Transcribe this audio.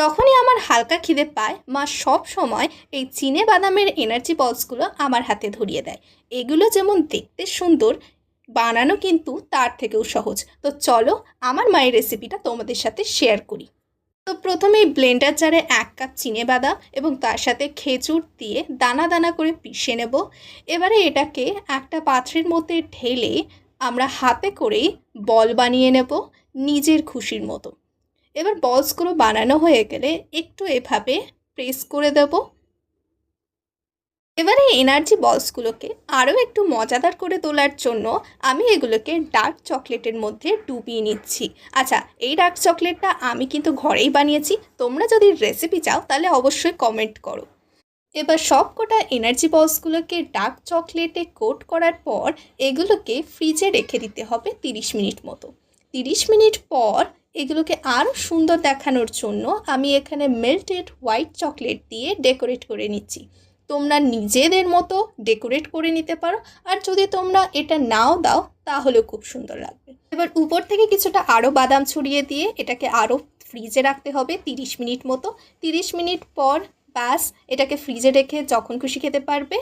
যখনই আমার হালকা খিদে পায়। মা সব সময় এই চিনে বাদামের এনার্জি বলসগুলো আমার হাতে ধরিয়ে দেয়। এগুলো যেমন দেখতে সুন্দর, বানানো কিন্তু তার থেকেও সহজ। তো চলো আমার মায়ের রেসিপিটা তোমাদের সাথে শেয়ার করি। তো প্রথমেই ব্লেন্ডার জারে এক কাপ চিনে বাদাম এবং তার সাথে খেজুর দিয়ে দানা দানা করে পিষে নেব। এবারে এটাকে একটা পাত্রের মধ্যে ঢেলে আমরা হাতে করেই বল বানিয়ে নেব নিজের খুশির মতো। এবার বলসগুলো বানানো হয়ে গেলে একটু এভাবে প্রেস করে দেব। এবারে এনার্জি বলসগুলোকে আরও একটু মজাদার করে তোলার জন্য আমি এগুলোকে ডার্ক চকলেটের মধ্যে ডুবিয়ে নিচ্ছি। আচ্ছা এই ডার্ক চকলেটটা আমি কিন্তু ঘরেই বানিয়েছি, তোমরা যদি রেসিপি চাও তাহলে অবশ্যই কমেন্ট করো। এবার সব কটা এনার্জি বলসগুলোকে ডার্ক চকলেটে কোট করার পর এগুলোকে ফ্রিজে রেখে দিতে হবে তিরিশ মিনিট মতো। তিরিশ মিনিট পর এগুলোকে আরও সুন্দর দেখানোর জন্য আমি এখানে মেল্টেড হোয়াইট চকলেট দিয়ে ডেকোরেট করে নিচ্ছি। তোমরা নিজেদের মতো ডেকোরেট করে নিতে পারো, আর যদি তোমরা এটা নাও দাও তাহলেও খুব সুন্দর লাগবে। এবার উপর থেকে কিছুটা আরও বাদাম ছড়িয়ে দিয়ে এটাকে আরও ফ্রিজে রাখতে হবে তিরিশ মিনিট মতো। তিরিশ মিনিট পর ব্যাস, এটাকে ফ্রিজে রেখে যখন খুশি খেতে পারবে